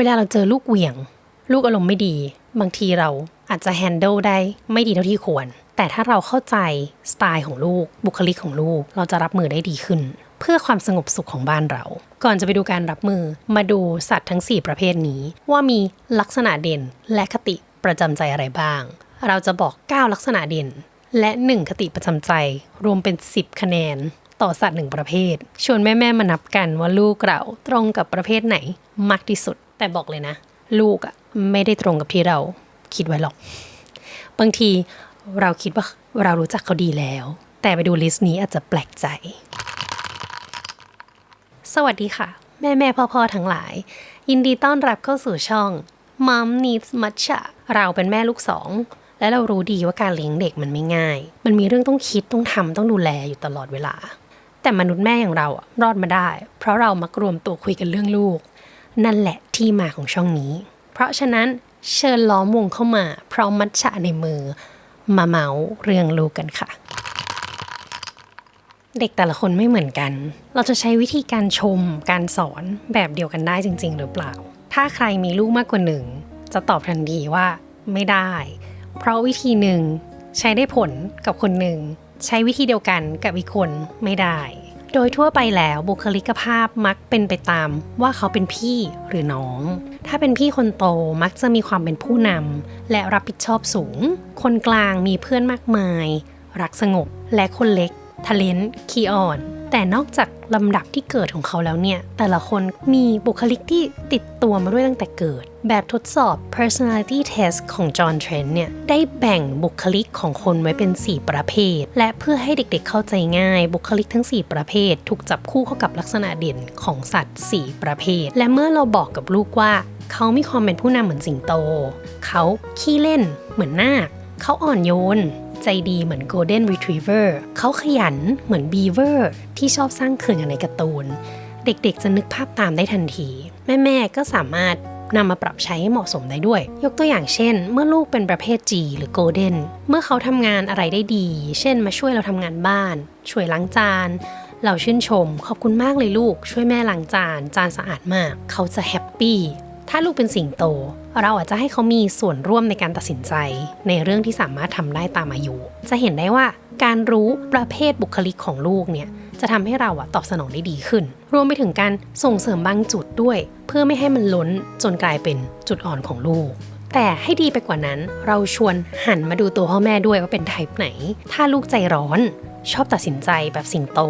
เวลาเราเจอลูกเหวี่ยง ลูกอารมณ์ไม่ดี บางทีเราอาจจะแฮนด์ลได้ไม่ดีเท่าที่ควร แต่ถ้าเราเข้าใจสไตล์ของลูก บุคลิกของลูก เราจะรับมือได้ดีขึ้น เพื่อความสงบสุขของบ้านเรา ก่อนจะไปดูการรับมือ มาดูสัตว์ทั้ง 4 ประเภทนี้ ว่ามีลักษณะเด่นและคติประจำใจอะไรบ้าง เราจะบอก 9 ลักษณะเด่น และ 1 คติประจำใจ รวมเป็น 10 คะแนนต่อสัตว์หนึ่งประเภท ชวนแม่ ๆ มานับกันว่าลูกเราตรงกับประเภทไหนมากที่สุด แต่บอกเลยนะ ลูกอะไม่ได้ตรงกับที่เราคิดไว้หรอก บางทีเราคิดว่าเรารู้จักเขาดีแล้ว แต่ไปดูลิสต์นี้อาจจะแปลกใจ สวัสดีค่ะ แม่แม่พ่อพ่อทั้งหลาย ยินดีต้อนรับเข้าสู่ช่อง Mom Needs Matcha เราเป็นแม่ลูกสองและเรารู้ดีว่าการเลี้ยงเด็กมันไม่ง่าย มันมีเรื่องต้องคิดต้องทำต้องดูแลอยู่ตลอดเวลา แต่มนุษย์แม่อย่างเราอะรอดมาได้ เพราะเรามักรวมตัวคุยกันเรื่องลูก นั่นแหละที่มาของช่องนี้ เพราะฉะนั้นเชิญล้อมวงเข้ามา พร้อมมัทฉะในมือ มาเมาเรื่องลูกกันค่ะ เด็กแต่ละคนไม่เหมือนกัน เราจะใช้วิธีการชม การสอนแบบเดียวกันได้จริง ๆ หรือเปล่า ถ้าใครมีลูกมากกว่าหนึ่ง จะตอบทันทีว่าไม่ได้ เพราะวิธีหนึ่งใช้ได้ผลกับคนหนึ่ง ใช้วิธีเดียวกันกับอีกคนไม่ได้ โดยทั่วไปแล้วบุคลิกภาพมักเป็นไปตามว่าเขาเป็นพี่หรือน้อง ถ้าเป็นพี่คนโตมักจะมีความเป็นผู้นำและรับผิดชอบสูง คนกลางมีเพื่อนมากมาย รักสงบและคนเล็ก ทะเลนขี้อ่อน แต่นอกจากลำดับที่เกิดของเขาแล้วเนี่ย แต่ละคนมีบุคลิกที่ติดตัวมาด้วยตั้งแต่เกิด แบบทดสอบ personality test ของจอห์นเทรนเนี่ย ได้แบ่งบุคลิกของคนไว้เป็น 4 ประเภท และเพื่อให้เด็กๆเข้าใจง่าย บุคลิกทั้ง 4 ประเภท ถูกจับคู่เข้ากับลักษณะเด่นของสัตว์ 4 ประเภท และเมื่อเราบอกกับลูกว่า เขามีความเป็นผู้นำเหมือนสิงโต เขาขี้เล่นเหมือนนาค เขาอ่อนโยน ใจดีเหมือน Golden Retriever เขาขยันเหมือน Beaver ที่ชอบสร้างเขื่อนอย่างในการ์ตูน เด็กๆจะนึกภาพตามได้ทันที แม่ ๆ ก็สามารถนำมาปรับใช้ให้เหมาะสมได้ด้วย ยกตัวอย่างเช่น เมื่อลูกเป็นประเภท G หรือ Golden เมื่อเขาทำงานอะไรได้ดี เช่น มาช่วยเราทำงานบ้าน ช่วยล้างจานเราชื่นชม ขอบคุณมากเลยลูก ช่วยแม่ล้างจาน จานสะอาดมาก เขาจะแฮปปี้ ถ้าลูกเป็นสิงโต เราอาจจะให้เขามีส่วนร่วมในการตัดสินใจ ในเรื่องที่สามารถทำได้ตามอายุ จะเห็นได้ว่าการรู้ประเภทบุคลิกของลูกเนี่ยจะทำให้เราอะตอบสนองได้ดีขึ้น รวมไปถึงการส่งเสริมบางจุดด้วย เพื่อไม่ให้มันล้นจนกลายเป็นจุดอ่อนของลูก แต่ให้ดีไปกว่านั้น เราชวนหันมาดูตัวพ่อแม่ด้วยว่าเป็นไทป์ไหน ถ้าลูกใจร้อน ชอบตัดสินใจแบบสิงโต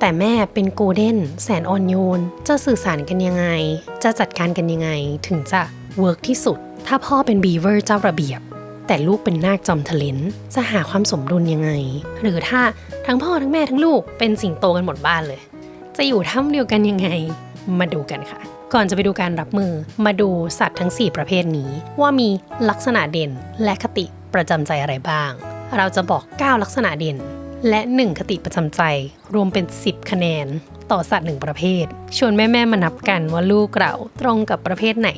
แต่แม่เป็นโกลเด้นแสนอ่อนโยน จะสื่อสารกันยังไง จะจัดการกันยังไง ถึงจะเวิร์กที่สุด ถ้าพ่อเป็นบีเวอร์เจ้าระเบียบ แต่ลูกเป็นนาคจอมทะเลนจะหาความสมดุลยังไง หรือถ้าทั้งพ่อทั้งแม่ทั้งลูกเป็นสิงโตกันหมดบ้านเลย จะอยู่ถ้ำเดียวกันยังไง มาดูกันค่ะ ก่อนจะไปดูการรับมือ มาดูสัตว์ทั้ง 4 ประเภทนี้ ว่ามีลักษณะเด่นและคติประจำใจอะไรบ้าง เราจะบอก 9 ลักษณะเด่น และ 1 คติประจำใจ รวมเป็น 10 คะแนน ต่อสัตว์หนึ่งประเภท ชวนแม่ ๆ มานับกันว่าลูกเราตรงกับประเภทไหน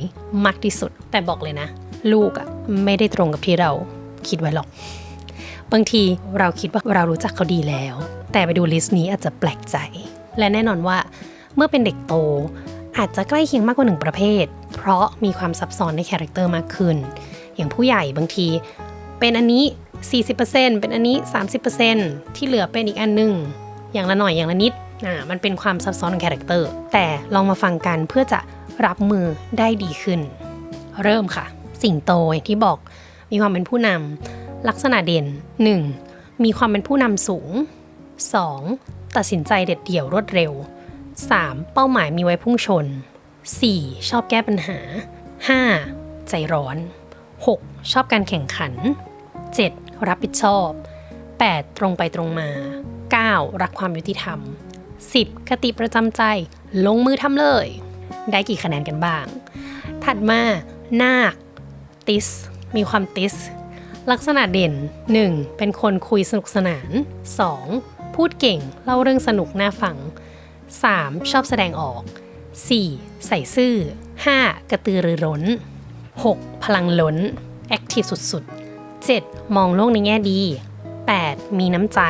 มากที่สุด แต่บอกเลยนะ ลูกอะไม่ได้ตรงกับที่เราคิดไว้หรอก บางทีเราคิดว่าเรารู้จักเขาดีแล้ว แต่ไปดูลิสต์นี้อาจจะแปลกใจ และแน่นอนว่า เมื่อเป็นเด็กโต อาจจะใกล้เคียงมากกว่าหนึ่งประเภท เพราะมีความซับซ้อนในคาแรคเตอร์มากขึ้น อย่างผู้ใหญ่บางที เป็นอันนี้ 40%เป็นอันนี้ 30%ที่เหลือเป็นอีกอันหนึ่งอย่างละหน่อยอย่างละนิดอ่ามันเป็นความซับซ้อนของคาแรคเตอร์ แต่ลองมาฟังกันเพื่อจะรับมือได้ดีขึ้น เริ่มค่ะ สิ่งโตอย่างที่บอกมีความเป็นผู้นำลักษณะเด่น 1. มีความเป็นผู้นำสูง 2. ตัดสินใจเด็ดเดี่ยวรวดเร็ว 3. เป้าหมายมีไว้พุ่งชน 4. ชอบแก้ปัญหา 5. ใจร้อน 6. ชอบการแข่งขัน 7. รับผิดชอบ 8. ตรงไปตรงมา 9. รักความยุติธรรม 10. คติประจำใจ ลงมือทำเลย ได้กี่คะแนนกันบ้าง ถัดมานาคติส มีความติส ลักษณะเด่น 1. เป็นคนคุยสนุกสนาน 2. พูดเก่ง เล่าเรื่องสนุกน่าฟัง 3. ชอบแสดงออก 4. ใส่ซื่อ 5. กระตือรือร้น 6. พลังล้น แอคทีฟสุดๆ 7. มองโลกในแง่ดี 8. มีน้ำใจ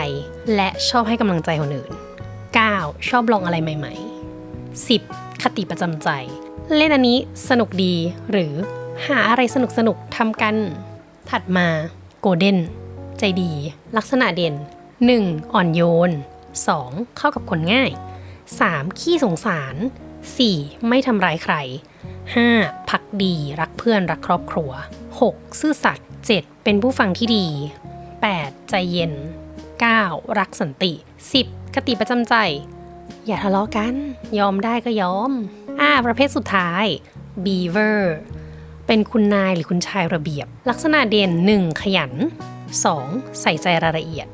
และชอบให้กำลังใจคนอื่น 9. ชอบลองอะไรใหม่ ๆ 10. คติประจำใจ เล่นอันนี้สนุกดีหรือหาอะไรสนุกสนุกๆทำกัน ถัดมาโกลเด้นใจดี ลักษณะเด่น 1. อ่อนโยน 2. เข้ากับคนง่าย 3. ขี้สงสาร 4. ไม่ทำร้ายใคร 5. พักดีรักเพื่อนรักครอบครัว 6. ซื่อสัตย์ 7. เป็นผู้ฟังที่ดี 8. ใจเย็น 9. รักสันติ 10. คติประจำใจ อย่าทะเลาะกัน ยอมได้ก็ยอม อ่า ประเภทสุดท้าย beaver เป็นคุณนายหรือคุณชายระเบียบ ลักษณะเด่น 1. ขยัน 2. ใส่ใจรายละเอียด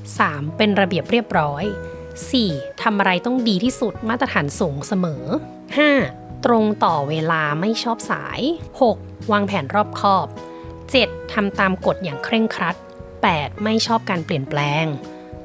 3. เป็นระเบียบเรียบร้อย 4. ทำอะไรต้องดีที่สุดมาตรฐานสูงเสมอ 5. ตรงต่อเวลาไม่ชอบสาย 6. วางแผนรอบคอบ 7. ทำตามกฎอย่างเคร่งครัด 8. ไม่ชอบการเปลี่ยนแปลง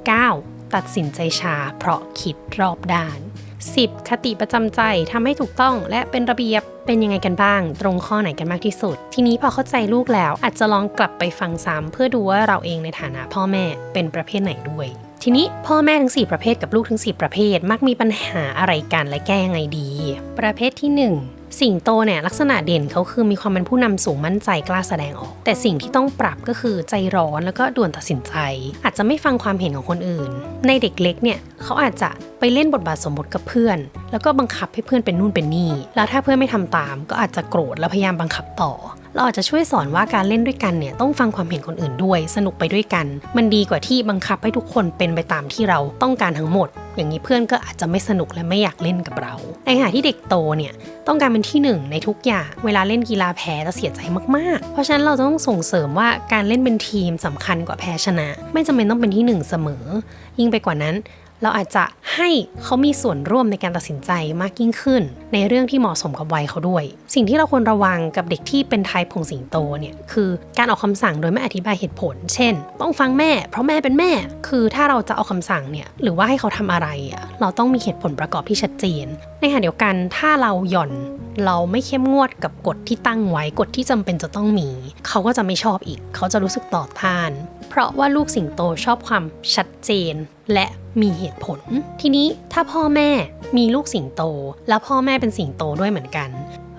9. ตัดสินใจช้าเพราะคิดรอบด้าน 10. คติประจำใจทำให้ถูกต้องและเป็นระเบียบเป็นยังไงกันบ้าง ตรงข้อไหนกันมากที่สุด ทีนี้พอเข้าใจลูกแล้วอาจจะลองกลับไปฟังซ้ำเพื่อดูว่าเราเองในฐานะพ่อแม่เป็นประเภทไหนด้วย ทีนี้พ่อแม่ทั้ง 4 ประเภทกับลูกทั้ง 4 ประเภท มักมีปัญหาอะไรกันและแก้ยังไงดี ประเภทที่ 1 สิงโตเนี่ยลักษณะเด่นเขาคือมีความเป็นผู้นำสูงมั่นใจกล้าแสดงออก แต่สิ่งที่ต้องปรับก็คือใจร้อนแล้วก็ด่วนตัดสินใจ อาจจะไม่ฟังความเห็นของคนอื่น ในเด็กเล็กเนี่ยเขาอาจจะไปเล่นบทบาทสมมติกับเพื่อน แล้วก็บังคับให้เพื่อนเป็นนู่นเป็นนี่แล้วถ้าเพื่อนไม่ทำตาม ก็อาจจะโกรธแล้วพยายามบังคับต่อ เราอาจจะช่วยสอนว่าการเล่นด้วยกันเนี่ยต้องฟังความเห็นคนอื่นด้วย สนุกไปด้วยกัน มันดีกว่าที่บังคับให้ทุกคนเป็นไปตามที่เราต้องการทั้งหมด อย่างนี้เพื่อนก็อาจจะไม่สนุกและไม่อยากเล่นกับเรา ในขณะที่เด็กโตเนี่ยต้องการเป็นที่หนึ่งในทุกอย่าง เวลาเล่นกีฬาแพ้จะเสียใจมากๆ เพราะฉะนั้นเราจะต้องส่งเสริมว่าการเล่นเป็นทีมสำคัญกว่าแพ้ชนะ ไม่จำเป็นต้องเป็นที่หนึ่งเสมอ ยิ่งไปกว่านั้น เราอาจจะให้เขามีส่วนร่วมในการตัดสินใจมากยิ่งขึ้น ในเรื่องที่เหมาะสมกับวัยเขาด้วย สิ่งที่เราควรระวังกับเด็กที่เป็นไทป์ผงสิงโตเนี่ยคือการออกคำสั่งโดยไม่อธิบายเหตุผล เช่น ต้องฟังแม่ เพราะแม่เป็นแม่ คือถ้าเราจะเอาคำสั่งเนี่ยหรือว่าให้เขาทำอะไร เราต้องมีเหตุผลประกอบที่ชัดเจน ในขณะเดียวกันถ้าเราหย่อนเราไม่เข้มงวดกับกฎที่ตั้งไว้กฎที่จำเป็นจะต้องมี เขาก็จะไม่ชอบอีก เขาจะรู้สึกต่อต้าน เพราะว่าลูกสิงโตชอบความชัดเจน และมีเหตุผล ทีนี้ถ้าพ่อแม่มีลูกสิงโต แล้วพ่อแม่เป็นสิงโตด้วยเหมือนกัน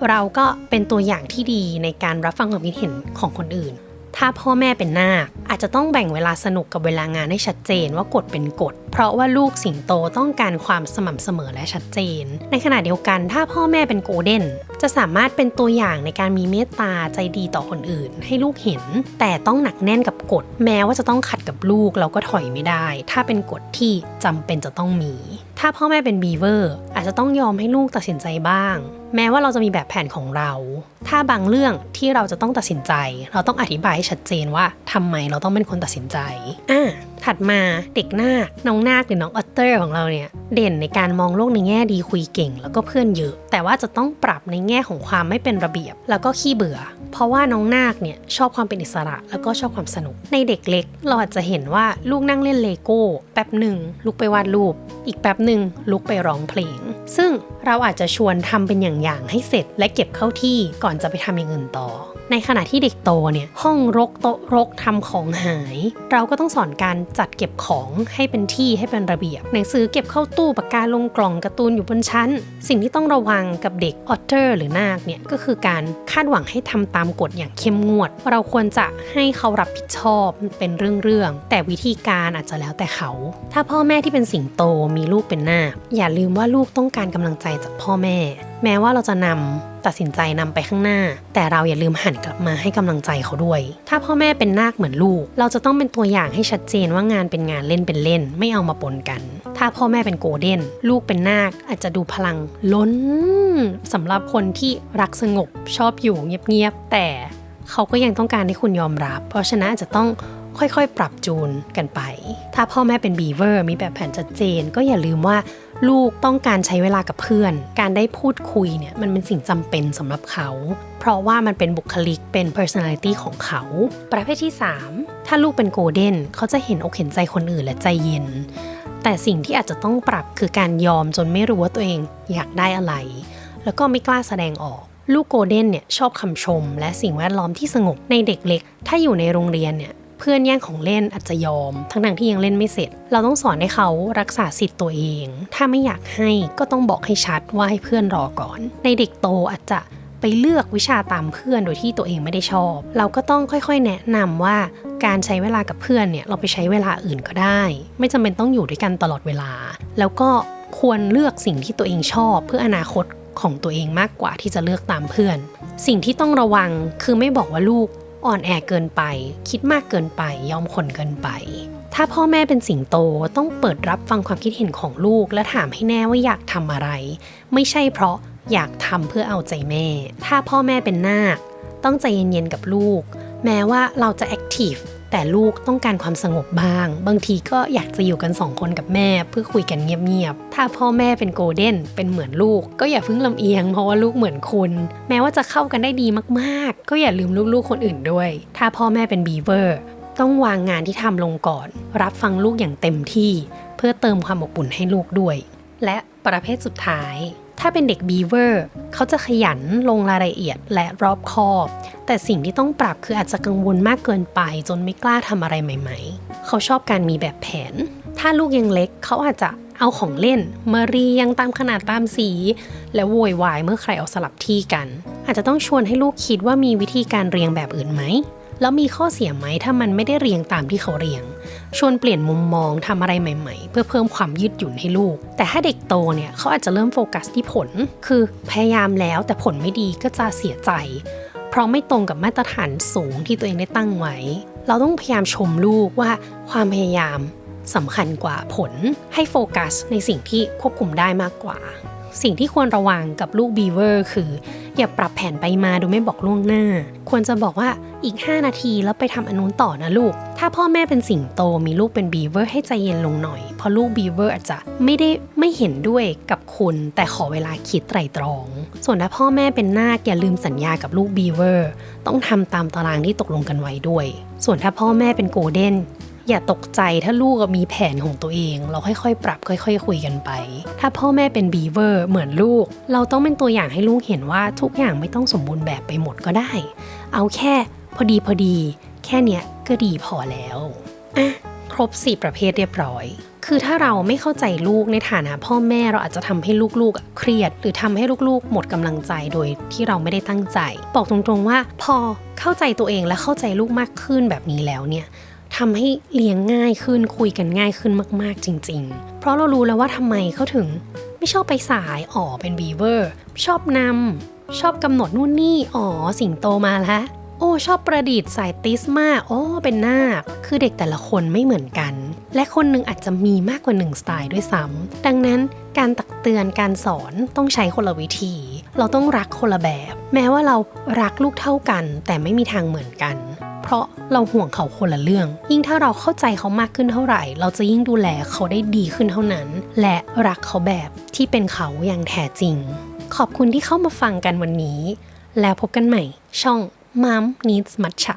เราก็เป็นตัวอย่างที่ดีในการรับฟังความคิดเห็นของคนอื่น ถ้าพ่อแม่เป็นนาคอาจจะต้องแบ่งเวลาสนุกกับเวลางานให้ชัดเจนว่ากฎเป็นกฎ เพราะว่าลูกสิงโตต้องการความสม่ำเสมอและชัดเจน ในขณะเดียวกันถ้าพ่อแม่เป็นโกลเด้น จะสามารถเป็นตัวอย่างในการมีเมตตาใจดีต่อคนอื่น ให้ลูกเห็น แต่ต้องหนักแน่นกับกฎ แม้ว่าจะต้องขัดกับลูกเราก็ถอยไม่ได้ ถ้าเป็นกฎที่จำเป็นจะต้องมี ถ้าพ่อแม่เป็นบีเวอร์อาจจะต้องยอมให้ลูกตัดสินใจบ้าง แม้ว่าเราจะมีแบบแผนของเรา ถ้าบางเรื่องที่เราจะต้องตัดสินใจ เราต้องอธิบายให้ชัดเจนว่าทำไมเราต้องเป็นคนตัดสินใจอะถัดมาเด็กนาคน้องนาคหรือน้องออตเตอร์ของเราเนี่ยเด่นในการมองโลกในแง่ดีคุยเก่ง แล้วก็เพื่อนเยอะ แต่ว่าจะต้องปรับในแง่ของความไม่เป็นระเบียบ แล้วก็ขี้เบื่อ เพราะว่าน้องนาคเนี่ยชอบความเป็นอิสระ แล้วก็ชอบความสนุก ในเด็กเล็ก เราอาจจะเห็นว่าลูกนั่งเล่นเลโก้แป๊บหนึ่งลุกไปวาดรูป อีกแป๊บหนึ่งลุกไปร้องเพลง ซึ่งเราอาจจะชวนทำเป็นอย่างๆให้เสร็จและเก็บเข้าที่ก่อนจะไปทำอย่างอื่นต่อ ในขณะที่เด็กโตเนี่ยห้องรกโต๊ะรกทำของหาย เราก็ต้องสอนการจัดเก็บของให้เป็นที่ให้เป็นระเบียบ หนังสือเก็บเข้าตู้ปากกาลงกล่องการ์ตูนอยู่บนชั้น สิ่งที่ต้องระวังกับเด็กออเตอร์หรือนาคเนี่ยก็คือการคาดหวังให้ทำตามกฎอย่างเข้มงวด เราควรจะให้เขารับผิดชอบเป็นเรื่องๆแต่วิธีการอาจจะแล้วแต่เขา ถ้าพ่อแม่ที่เป็นสิงโตมีลูกเป็นนาคอย่าลืมว่าลูกต้องการกำลังใจจากพ่อแม่ แม้ว่าเราจะนำตัดสินใจนำไปข้างหน้า แต่เราอย่าลืมหันกลับมาให้กำลังใจเขาด้วย ถ้าพ่อแม่เป็นนาคเหมือนลูก เราจะต้องเป็นตัวอย่างให้ชัดเจนว่างานเป็นงานเล่นเป็นเล่น ไม่เอามาปนกัน ถ้าพ่อแม่เป็นโกลเด้น ลูกเป็นนาคอาจจะดูพลังล้นสำหรับคนที่รักสงบชอบอยู่เงียบๆแต่เขาก็ยังต้องการให้คุณยอมรับ เพราะฉะนั้นอาจจะต้อง ค่อยๆ ปรับจูนกันไป ถ้าพ่อแม่เป็นบีเวอร์มีแบบแผนชัดเจน ก็อย่าลืมว่าลูกต้องการใช้เวลากับเพื่อน การได้พูดคุยเนี่ยมันเป็นสิ่งจำเป็นสำหรับเขา เพราะว่ามันเป็นบุคลิกเป็น personality ของเขา ประเภทที่ 3 ถ้าลูกเป็นโกลเด้นเขาจะเห็นอกเห็นใจคนอื่นและใจเย็น แต่สิ่งที่อาจจะต้องปรับคือการยอมจนไม่รู้ว่าตัวเองอยากได้อะไร แล้วก็ไม่กล้าแสดงออกลูกโกลเด้นเนี่ยชอบคำชมและสิ่งแวดล้อมที่สงบในเด็กเล็ก ถ้าอยู่ในโรงเรียนเนี่ย เพื่อนแย่งของเล่นอาจจะยอม ทั้งๆที่ยังเล่นไม่เสร็จ เราต้องสอนให้เขารักษาสิทธิ์ตัวเอง ถ้าไม่อยากให้ก็ต้องบอกให้ชัดว่าให้เพื่อนรอก่อน ในเด็กโตอาจจะไปเลือกวิชาตามเพื่อนโดยที่ตัวเองไม่ได้ชอบ เราก็ต้องค่อยๆ แนะนำว่าการใช้เวลากับเพื่อนเนี่ยเราไปใช้เวลาอื่นก็ได้ ไม่จำเป็นต้องอยู่ด้วยกันตลอดเวลา แล้วก็ควรเลือกสิ่งที่ตัวเองชอบ เพื่ออนาคตของตัวเองมากกว่าที่จะเลือกตามเพื่อน สิ่งที่ต้องระวังคือไม่บอกว่าลูก อ่อนแอเกินไป คิดมากเกินไป ยอมคนเกินไป ถ้าพ่อแม่เป็นสิงโตต้องเปิดรับฟังความคิดเห็นของลูก และถามให้แน่ว่าอยากทำอะไร ไม่ใช่เพราะอยากทำเพื่อเอาใจแม่ ถ้าพ่อแม่เป็นนาคต้องใจเย็นๆกับลูก แม้ว่าเราจะแอคทีฟ แต่ลูกต้องการความสงบบ้าง บางทีก็อยากจะอยู่กันสองคนกับแม่เพื่อคุยกันเงียบๆ ถ้าพ่อแม่เป็นโกลเด้นเป็นเหมือนลูก ก็อย่าเพิ่งลำเอียงเพราะว่าลูกเหมือนคุณ แม้ว่าจะเข้ากันได้ดีมากๆ ก็อย่าลืมลูกๆคนอื่นด้วย ถ้าพ่อแม่เป็นบีเวอร์ต้องวางงานที่ทำลงก่อน รับฟังลูกอย่างเต็มที่ เพื่อเติมความอบอุ่นให้ลูกด้วย และประเภทสุดท้าย ถ้าเป็นเด็กบีเวอร์เขาจะขยันลงรายละเอียดและรอบคอบ แต่สิ่งที่ต้องปรับคืออาจจะกังวลมากเกินไป จนไม่กล้าทำอะไรใหม่ ๆ เขาชอบการมีแบบแผน ถ้าลูกยังเล็กเขาอาจจะเอาของเล่นมาเรียงตามขนาดตามสี แล้วโวยวายเมื่อใครเอาสลับที่กัน อาจจะต้องชวนให้ลูกคิดว่ามีวิธีการเรียงแบบอื่นไหมแล้วมีข้อเสียไหมถ้ามันไม่ได้เรียงตามที่เขาเรียง ชวนเปลี่ยนมุมมองทำอะไรใหม่ ๆ เพื่อเพิ่มความยืดหยุ่นให้ลูก แต่ถ้าเด็กโตเนี่ยเขาอาจจะเริ่มโฟกัสที่ผล คือพยายามแล้วแต่ผลไม่ดีก็จะเสียใจ เพราะไม่ตรงกับมาตรฐานสูงที่ตัวเองได้ตั้งไว้ เราต้องพยายามชมลูกว่าความพยายามสำคัญกว่าผลให้โฟกัสในสิ่งที่ควบคุมได้มากกว่า สิ่งที่ควรระวังกับลูกบีเวอร์คือ อย่าปรับแผนไปมาโดยไม่บอกล่วงหน้า ควรจะบอกว่าอีก 5 นาทีแล้วไปทำอนนุนต่อนะลูก ถ้าพ่อแม่เป็นสิงโตมีลูกเป็นบีเวอร์ให้ใจเย็นลงหน่อย เพราะลูกบีเวอร์อาจจะไม่ได้ไม่เห็นด้วยกับคุณ แต่ขอเวลาคิดไตรตรอง ส่วนถ้าพ่อแม่เป็นนาคอย่าลืมสัญญากับลูกบีเวอร์ต้องทำตามตารางที่ตกลงกันไว้ด้วย ส่วนถ้าพ่อแม่เป็นโกลเด้น อย่าตกใจถ้าลูกมีแผนของตัวเอง เราค่อยๆ ปรับค่อย ๆ คุยกันไป ถ้าพ่อแม่เป็นบีเวอร์เหมือนลูก เราต้องเป็นตัวอย่างให้ลูกเห็นว่าทุกอย่างไม่ต้องสมบูรณ์แบบไปหมดก็ได้ เอาแค่พอดีพอดี แค่เนี้ยก็ดีพอแล้วอะครบ 4 ประเภทเรียบร้อยคือถ้าเราไม่เข้าใจลูกในฐานะพ่อแม่เราอาจจะทำให้ลูกๆ เครียด หรือทำให้ลูกๆ หมดกำลังใจโดยที่เราไม่ได้ตั้งใจ บอกตรงๆว่าพอเข้าใจตัวเองและเข้าใจลูกมากขึ้นแบบนี้แล้วเนี่ย ทำให้เลี้ยงง่ายขึ้นคุยกันง่ายขึ้นมากๆจริง ๆ เพราะเรารู้แล้วว่าทำไมเขาถึงไม่ชอบไปสายอ๋อเป็นบีเวอร์ชอบนำชอบกำหนดนู่นนี่อ๋อสิงโตมาแล้วโอ้ชอบประดิษฐ์สายติสมากโอ้เป็นนาคคือเด็กแต่ละคนไม่เหมือนกัน และคนหนึ่งอาจจะมีมากกว่าหนึ่งสไตล์ด้วยซ้ำดังนั้นการตักเตือนการสอนต้องใช้คนละวิธี เราต้องรักคนละแบบ แม้ว่าเรารักลูกเท่ากัน แต่ไม่มีทางเหมือนกัน ราะเราห่วงเขาคนละเรื่อง ยิ่งถ้าเราเข้าใจเขามากขึ้นเท่าไหร่ เราจะยิ่งดูแลเขาได้ดีขึ้นเท่านั้น และรักเขาแบบที่เป็นเขาอย่างแท้จริง ขอบคุณที่เข้ามาฟังกันวันนี้ แล้วพบกันใหม่ ช่อง Mom Needs Matcha